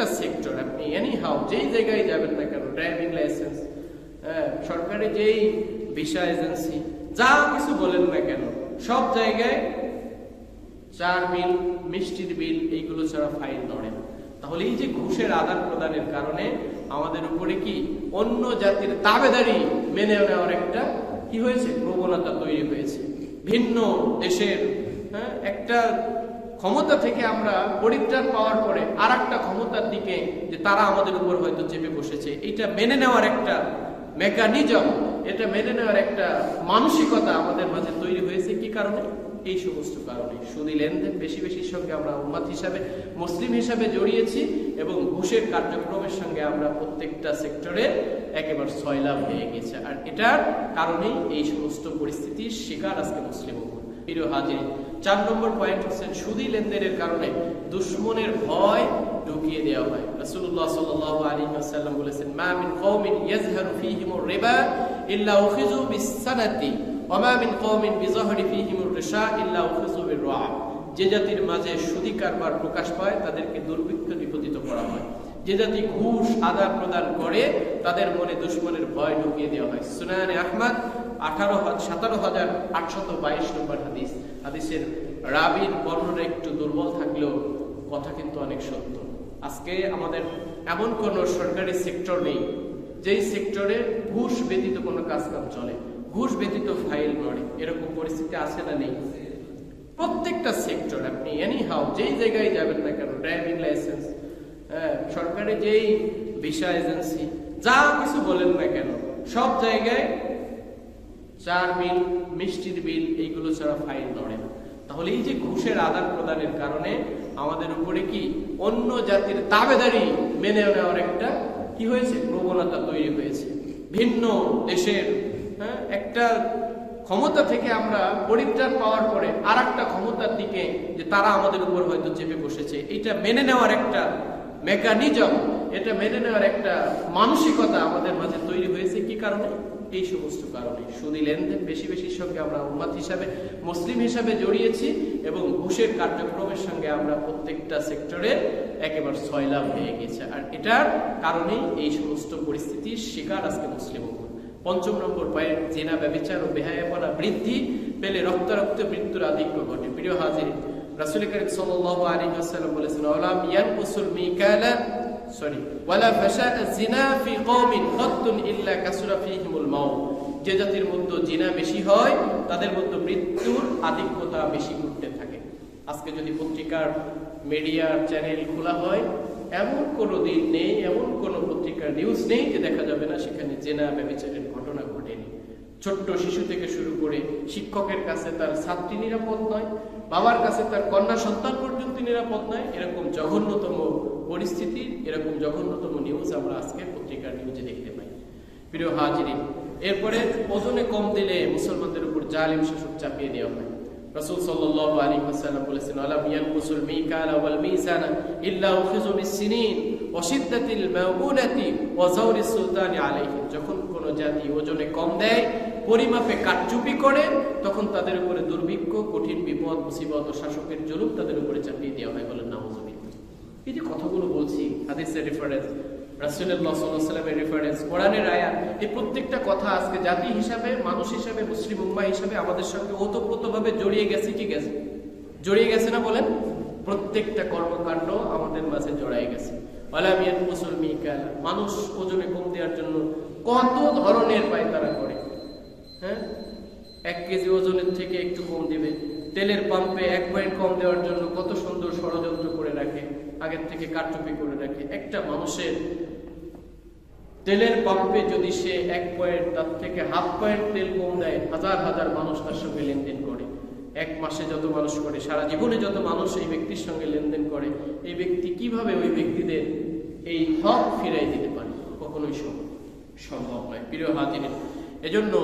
প্রত্যেকটা সেক্টর আপনি any how যেই জায়গায় যাবেন না কেন ড্রাইভিং লাইসেন্স হ্যাঁ সরকারি যেই ভিসা এজেন্সি যা কিছু বলেন না কেন সব জায়গায় চার বিল মিষ্টির বিল এইগুলো ছাড়া ফাইল ধরে না তাহলে এই যে ঘুষের আদান প্রদানের কারণে আমাদের উপরে কি অন্য জাতির তাবেদারি মেনে নেওয়ার একটা কি হয়েছে? প্রবণতা তৈরি হয়েছে। ভিন্ন দেশের হ্যাঁ, একটা ক্ষমতা থেকে আমরা পরিত্রাণ পাওয়ার পরে আর একটা ক্ষমতার দিকে যে তারা আমাদের উপর হয়তো চেপে বসেছে এটা মেনে নেওয়ার একটা মেকানিজম এটা মেনে নেওয়ার একটা মানসিকতা আমাদের মাঝে তৈরি হয়েছে। কি কারণে? এই সমস্ত কারণে। সুদী লেনদেন বেশি বেশির সঙ্গে আমরা উম্মাদ হিসাবে, মুসলিম হিসাবে জড়িয়েছি এবং ঘুষের কার্যক্রমের সঙ্গে আমরা প্রত্যেকটা সেক্টরে একেবারে সয়লাভ হয়ে গেছে। আর এটার কারণেই এই সমস্ত পরিস্থিতির শিকার আজকে মুসলিম। হাজির, চার নম্বর পয়েন্ট সুদী লেনদেনের কারণে দুশ্মনের ভয় ঢুকিয়ে দেওয়া হয়। রাসূলুল্লাহ সাল্লাল্লাহু আলাইহি ওয়াসাল্লাম বলেছেন, মা মিন কওমিন ইয়াজহারু ফীহিমুর রিবা ইল্লা উখিযু বিস-সানাতি, ওয়া মা মিন কওমিন বিযহরি ফীহিমুর রিশা ইল্লা উখিযু বির-রা'a যে জাতির মাঝে সুদী কারবার প্রকাশ পায়, তাদেরকে দুর্ভিক্ষ নিপতিত করা হয়। যে জাতি ঘুষ আদান প্রদান করে, তাদের মনে দুশ্মনের ভয় ঢুকিয়ে দেওয়া হয়। সুনানে আহমদ আঠারো হাজার আটশত বাইশ নম্বর হাদিস। হাদিসের রাবির বর্ণনা একটু দুর্বল থাকলেও কথা কিন্তু অনেক সত্য। আজকে আমাদের এমন সরকারি সেক্টর নেই, যেই সেক্টরে ঘুষ ব্যতীত কোনো কাজ চলে। ঘুষ ব্যতীত ফাইল নড়ে। এরকম পরিস্থিতি আছে না নেই? প্রত্যেকটা সেক্টর, আপনি এনি হাউ যেই জায়গায় যাবেন না কেন ড্রাইভিং লাইসেন্স হ্যাঁ সরকারি যেই ভিসা এজেন্সি যা কিছু বলেন না কেন, সব জায়গায় চার বিল মিষ্টির বিল এইগুলো ছাড়া ফাইল ধরে না। তাহলে এই যে ঘুষের আদান প্রদানের কারণে আমাদের উপরে কি অন্য জাতির তাবেদারি মেনে নেওয়ার একটা কি হয়েছে? প্রবণতা তৈরি হয়েছে। ভিন্ন দেশের হ্যাঁ, একটা ক্ষমতা থেকে আমরা পরিত্রাণ পাওয়ার পরে আর একটা ক্ষমতার দিকে যে তারা আমাদের উপর হয়তো চেপে বসেছে এটা মেনে নেওয়ার একটা মেকানিজম এটা মেনে নেওয়ার একটা মানসিকতা আমাদের মাঝে তৈরি হয়েছে কি কারণে? এই সমস্ত কারণে সুদী লেনদেন বেশি বেশির সঙ্গে আমরা উম্মাদ হিসাবে, মুসলিম হিসাবে জড়িয়েছি এবং ঘুষের কার্যক্রমের সঙ্গে আমরা প্রত্যেকটা সেক্টরে একেবারে সয়লাভ হয়ে গেছে। আর এটার কারণেই এই সমস্ত পরিস্থিতির শিকার আজকে মুসলিম পঞ্চম নম্বর পয়েন্ট, জেনা ব্যবচার ও বেহায়াপনা বৃদ্ধি পেলে রক্তারক্ত মৃত্যুর আধিক্য ঘটে। প্রিয় হাজির রাসূল করিম সাল্লাল্লাহু আলাইহি ওয়াসাল্লাম বলেছেন সরি ওয়ালা জিনা ফি কওমিন কত্তুন ইল্লা ফীহিমুল মাউত। যে জাতির মধ্যে জিনা বেশি হয়, তাদের মধ্যে মৃত্যুর আধিক্যতা বেশি ঘটতে থাকে। আজকে যদি পত্রিকার মিডিয়ার চ্যানেল খোলা হয়, এমন কোনো দিন নেই, এমন পত্রিকার নিউজ নেই যে দেখা যাবে না সেখানে জেনা ব্যবচারের ঘটনা ঘটেনি। ছোট্ট শিশু থেকে শুরু করে শিক্ষকের কাছে তার ছাত্রী নিরাপদ নয়, বাবার কাছে তার কন্যা সন্তান পর্যন্ত নিরাপদ নয়, এরকম জঘন্যতম পরিস্থিতি এরকম জঘন্যতম নিউজ আমরা আজকে পত্রিকার নিউজে দেখতে পাই। প্রিয় হাজিরি এরপরে ওজনে কম দিলে মুসলমানদের উপর জালিম শাসক চাপিয়ে দেওয়া হয়। বলেছেন ওয়াল ইল্লা মাউনাতি ওয়া সুলতানি আলাইহি যখন কোন জাতি ওজনে কম দেয়, পরিমাপে কাটচুপি করে, তখন তাদের উপরে দুর্ভিক্ষ, কঠিন বিপদ, মুসিবত ও শাসকের জুলুম তাদের উপরে চাপিয়ে দেওয়া হয় বলেন নাউজুবিল্লাহ এই যে কথাগুলো বলছি, হাদিসের রেফারেন্স আলাইহি রেফারেন্স কোরআনের আয়াত এই প্রত্যেকটা কথা আজকে জাতি হিসাবে, মানুষ হিসাবে, মুসলিম উম্মাহ হিসাবে আমাদের সঙ্গে ওতপ্রোতভাবে জড়িয়ে গেছে, কি গেছে? জড়িয়ে গেছে না বলেন? প্রত্যেকটা কর্মকাণ্ড আমাদের মাঝে জড়াই গেছে। ওয়ালামিয়ান মুসল মিকাল, মানুষ ওজনে কম দেওয়ার জন্য কত ধরনের পায়তারা করে হ্যাঁ? এক কেজি ওজনের থেকে একটু কম দিবে, তেলের পাম্পে এক পয়েন্ট কম দেওয়ার জন্য কত সুন্দর ষড়যন্ত্র করে রাখে। আগের থেকে কারচুপি করে রাখে। একটা মানুষের তেলের পাম্পে যদি সে এক পয়েন্ট, তার থেকে হাফ পয়েন্ট তেল কম দেয়, হাজার হাজার মানুষ তার সঙ্গে লেনদেন করে। এক মাসে যত মানুষ করে, সারা জীবনে যত মানুষ এই ব্যক্তির সঙ্গে লেনদেন করে, এই ব্যক্তি কীভাবে ওই ব্যক্তিদের এই হক ফিরাই দিতে পারে? কখনোই সম্ভব সম্ভব নয়। প্রিয় হাজির এজন্য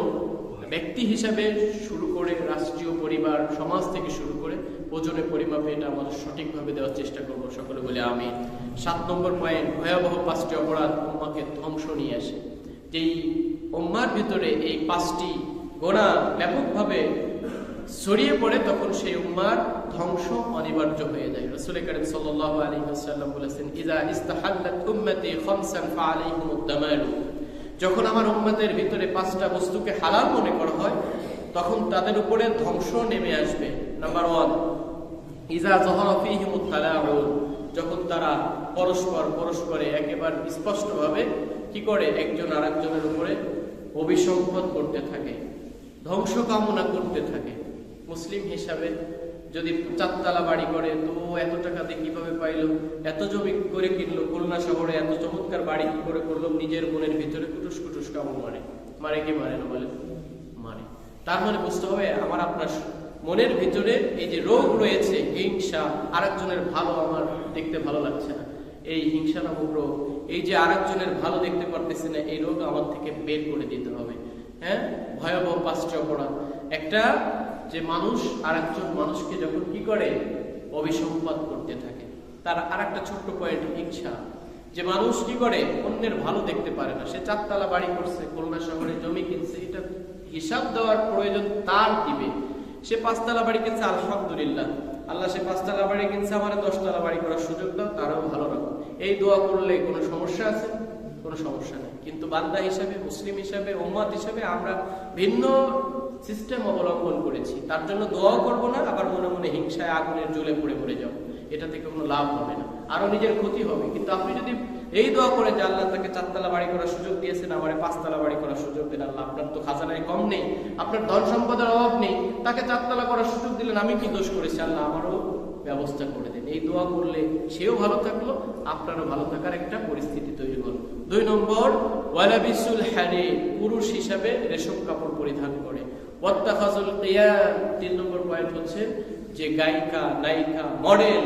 ব্যক্তি হিসাবে শুরু করে রাষ্ট্রীয় পরিবার, সমাজ থেকে শুরু করে ওজনে পরিমাপে এটা আমাদের সঠিকভাবে দেওয়ার চেষ্টা করব। সকলে বলে আমি সাত নম্বর পয়েন্ট ভয়াবহ পাঁচটি অপরাধ উম্মাকে ধ্বংস নিয়ে আসে। যেই উম্মার ভিতরে এই পাঁচটি গোড়া ব্যাপকভাবে ছড়িয়ে পড়ে, তখন সেই উম্মার ধ্বংস অনিবার্য হয়ে যায়। রসুল করিম সাল্লাল্লাহু আলাইহি ওয়াসাল্লাম বলেছেন ইজা ইস্তাহাল্লাত উম্মতি খামসান দামারু যখন আমার উম্মতের ভিতরে পাঁচটা বস্তুকে হালাল মনে করা হয়, তখন তাদের উপরে ধ্বংস নেমে আসবে। নাম্বার ওয়ান ইজা জহর ফিহিমুত তালাউন। যখন তারা পরস্পর পরস্পরে একেবারে স্পষ্টভাবে কি করে? একজন আরেকজনের উপরে অভিসম্পদ করতে থাকে, ধ্বংস কামনা করতে থাকে। মুসলিম হিসাবে যদি চারতলা বাড়ি করে, তো এত টাকা দিয়ে কীভাবে পাইলো? এত জমি করে কিনলো, খুলনা শহরে এত চমৎকার বাড়ি কি করে করল? নিজের মনের ভিতরে কুটুস কুটুস কামড় মারে। মারে কি মারে না বলে? মারে। তার মানে বুঝতে হবে, আমার আপনার মনের ভিতরে এই যে রোগ রয়েছে, হিংসা, আরেকজনের ভালো আমার দেখতে ভালো লাগছে না। এই হিংসা নামক রোগ, এই যে আরেকজনের ভালো দেখতে পারতেছে না, এই রোগ আমার থেকে বের করে দিতে হবে। হ্যাঁ? ভয়াবহ পাঁচটি অপরাধ। একটা যে মানুষ আরেকজন মানুষকে যখন কি করে? অভিসম্পাদ করতে থাকে। তার আর একটা ছোট্ট পয়েন্ট হিংসা যে মানুষ কি করে? অন্যের ভালো দেখতে পারে না। সে চারতলা বাড়ি করছে, খুলনা শহরে জমি কিনছে। এটা হিসাব দেওয়ার প্রয়োজন তার দিবে সে পাঁচতলা বাড়ি কিনছে, আলহামদুলিল্লাহ। আল্লাহ সে পাঁচতলা বাড়ি কিনছে, আমার দশতলা বাড়ি করার সুযোগ দাও, তারাও ভালো রাখো এই দোয়া করলে কোনো সমস্যা আছে? কোনো সমস্যা নেই। কিন্তু বান্দা হিসাবে, মুসলিম হিসাবে উম্মাদ হিসাবে আমরা ভিন্ন সিস্টেম অবলম্বন করেছি। তার জন্য দোয়াও করব না, আবার মনে মনে হিংসায় আগুনের জ্বলে পড়ে যাও এটা থেকে কোনো লাভ হবে না। আরও নিজের ক্ষতি হবে। কিন্তু আপনি যদি এই দোয়া করে যে আল্লাহ তাকে চারতলা বাড়ি করার সুযোগ দিয়েছেন, আমার পাঁচতলা বাড়ি করার সুযোগ দিন, আল্লাহ আপনার তো খাজানায় কম নেই, আপনার ধন সম্পদের অভাব নেই, তাকে চারতলা করার সুযোগ দিলেন, আমি কি দোষ করেছি? আল্লাহ আমারও ব্যবস্থা করে দেন। এই দোয়া করলে সেও ভালো থাকল, আপনারও ভালো থাকার একটা পরিস্থিতি তৈরি হলো দুই নম্বর ওয়ালাবিসুল হ্যারে পুরুষ হিসাবে রেশম কাপড় পরিধান করে। ওয়াত্তাখাজুল কেয়া তিন নম্বর পয়েন্ট হচ্ছে যে গায়িকা, নায়িকা, মডেল,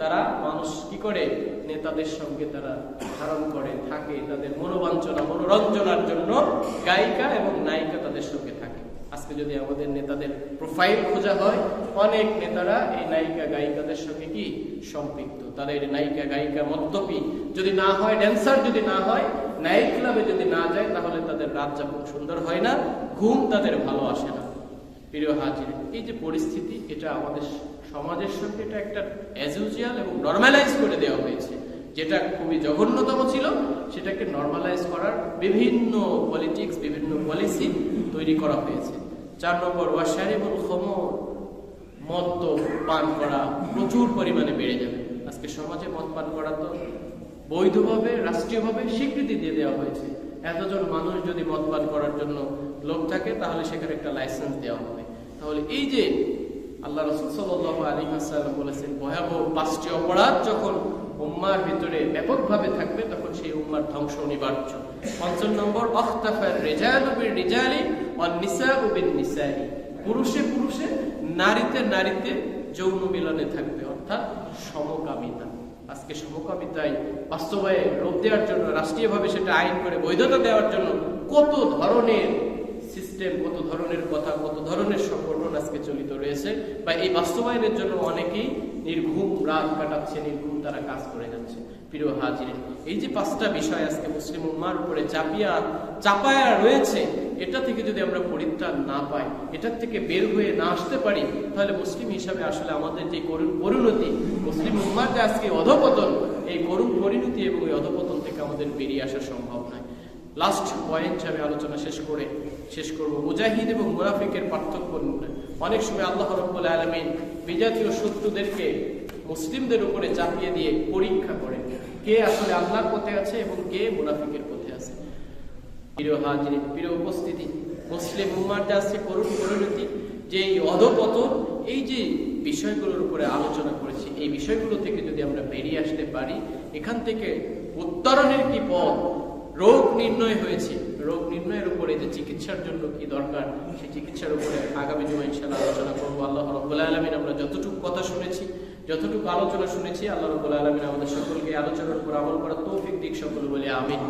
তারা মানুষ কি করে? নেতাদের সঙ্গে তারা ধারণ করে, থাকে তাদের মনোবাঞ্চনা মনোরঞ্জনার জন্য গায়িকা এবং নায়িকা তাদের সঙ্গে থাকে। আজকে যদি আমাদের নেতাদের প্রোফাইল খোঁজা হয়, অনেক নেতারা এই নায়িকা গায়িকাদের সঙ্গে কি সম্পৃক্ত? তাদের নায়িকা গায়িকা মদ্যপী যদি না হয় ড্যান্সার যদি না হয় নাইট ক্লাবে যদি না যায়, তাহলে তাদের রাত যাপন সুন্দর হয় না, ঘুম তাদের ভালো আসে না। প্রিয় হাজির, এই যে পরিস্থিতি, এটা আমাদের সমাজের সঙ্গে এটা একটা অ্যাজুজিয়াল এবং নর্মালাইজ করে দেওয়া হয়েছে। যেটা খুবই জঘন্যতম ছিল, সেটাকে নর্মালাইজ করার বিভিন্ন পলিটিক্স বিভিন্ন পলিসি তৈরি করা হয়েছে। চার নম্বর ওয়াশারিবুল খমর, মদ পান করা প্রচুর পরিমাণে বেড়ে যাবে। আজকে সমাজে মদ পান করা তো বৈধভাবে, রাষ্ট্রীয়ভাবে স্বীকৃতি দিয়ে দেওয়া হয়েছে। এতজন মানুষ যদি মদ পান করার জন্য লোক থাকে, তাহলে সেখানে একটা লাইসেন্স দেওয়া হবে। তাহলে এই যে আল্লাহ রসুল সাল্লাহ আলী হাসাল্লাম বলেছেন, ভয়াবহ পাঁচটি অপরাধ যখন উম্মার ভিতরে ব্যাপকভাবে থাকবে, তখন সেই উম্মার ধ্বংস অনিবার্য। পঞ্চম নম্বর অখতাফার রেজাল বিল রিজালি অন নিসা উবিন নিসাই পুরুষে পুরুষে, নারীতে নারীতে যৌন মিলনে থাকবে, অর্থাৎ সমকামিতা। আজকে সমকামিতায় বাস্তবায় রোধ দেওয়ার জন্য, রাষ্ট্রীয়ভাবে সেটা আইন করে বৈধতা দেওয়ার জন্য কত ধরনের সিস্টেম কত ধরনের কথা, কত ধরনের সংগঠন আজকে চলিত রয়েছে, বা এই বাস্তবায়নের জন্য অনেকেই নির্ঘুম রাত কাটাচ্ছে, নির্ঘুম তারা কাজ করে যাচ্ছে। প্রিয় হাজির এই যে পাঁচটা বিষয় আজকে মুসলিম উম্মার উপরে চাপিয়া, চাপায়া রয়েছে, এটা থেকে যদি আমরা পরিত্রাণ না পাই, এটার থেকে বের হয়ে না আসতে পারি, তাহলে মুসলিম হিসাবে আসলে আমাদের যে করুণ পরিণতি, মুসলিম উম্মার যে আজকে অধপতন, এই করুণ পরিণতি এবং এই অধপতন থেকে আমাদের বেরিয়ে আসা সম্ভব নয়। লাস্ট পয়েন্ট আমি আলোচনা শেষ করে শেষ করব। মুজাহিদ এবং মুনাফিকের পার্থক্য অনেক সময় আল্লাহ রব্বুল আলমিন বিজাতীয় শত্রুদেরকে মুসলিমদের উপরে চাপিয়ে দিয়ে পরীক্ষা করে কে আসলে আল্লাহর পথে আছে এবং কে মুনাফিকের পথে আছে। প্রিয় হাজির প্রিয় উপস্থিতি, মুসলিম উম্মার যা আছে করুণ পরিণতি, যে এই অধপতন, এই যে বিষয়গুলোর উপরে আলোচনা করেছি, এই বিষয়গুলো থেকে যদি আমরা বেরিয়ে আসতে পারি, এখান থেকে উত্তরণের কি পথ রোগ নির্ণয় হয়েছে। রোগ নির্ণয়ের উপরে যে চিকিৎসার জন্য কি দরকার, সেই চিকিৎসার উপরে আগামী জমা ইনশাল্লাহ আলোচনা করব। আল্লাহ রব্বুল আলমিন আমরা যতটুকু কথা শুনেছি, যতটুকু আলোচনা শুনেছি, আল্লাহ রব্বুল আলমিন আমাদের সকলকে আলোচনার উপর আমল করার তৌফিক দিক সকল বলে, আমিন।